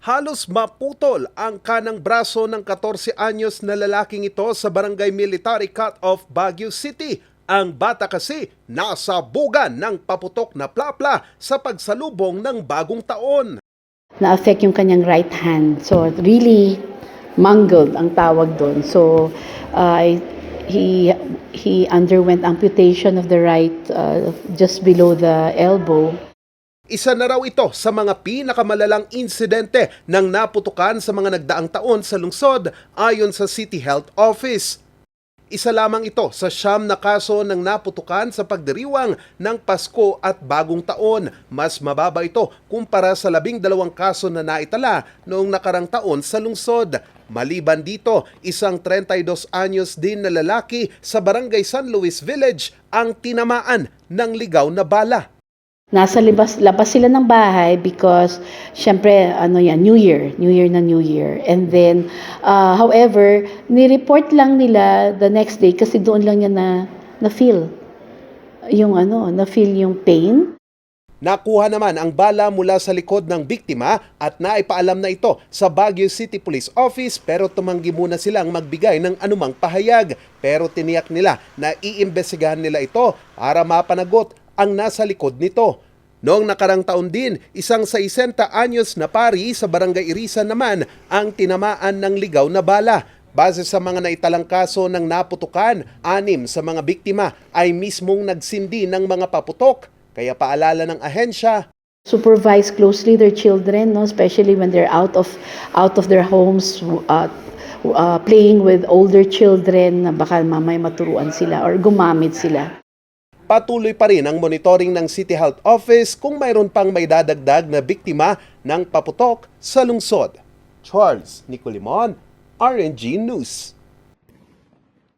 Halos maputol ang kanang braso ng 14 anyos na lalaking ito sa Barangay Military Cut-Off, Baguio City. Ang bata kasi nasa bugan ng paputok na plapla sa pagsalubong ng bagong taon. na-affect yung kanyang right hand. So, really mangled ang tawag doon. So, uh, he, he underwent amputation of the right uh, just below the elbow. Isa na raw ito sa mga pinakamalalang insidente ng naputukan sa mga nagdaang taon sa lungsod ayon sa City Health Office. Isa lamang ito sa siyam na kaso ng naputukan sa pagdiriwang ng Pasko at Bagong Taon. Mas mababa ito kumpara sa labing dalawang kaso na naitala noong nakarang taon sa lungsod. Maliban dito, isang 32 anyos din na lalaki sa Barangay San Luis Village ang tinamaan ng ligaw na bala. Nasa labas, labas sila ng bahay because, syempre, ano yan, New Year. New Year na New Year. And then, uh, however, ni-report lang nila the next day kasi doon lang niya na, na-feel yung ano, na-feel yung pain. Nakuha naman ang bala mula sa likod ng biktima at naipaalam na ito sa Baguio City Police Office pero tumanggi muna silang magbigay ng anumang pahayag. Pero tiniyak nila na iimbestigahan nila ito para mapanagot ang nasa likod nito. Noong nakarang taon din, isang 60 anyos na pari sa Barangay Irisan naman ang tinamaan ng ligaw na bala. Base sa mga naitalang kaso ng naputukan, anim sa mga biktima ay mismong nagsindi ng mga paputok. Kaya paalala ng ahensya, supervise closely their children, no, especially when they're out of out of their homes, uh, uh, playing with older children na baka mamay maturuan sila or gumamit sila. Patuloy pa rin ang monitoring ng City Health Office kung mayroon pang may dadagdag na biktima ng paputok sa lungsod. Charles Nicolimon, RNG News.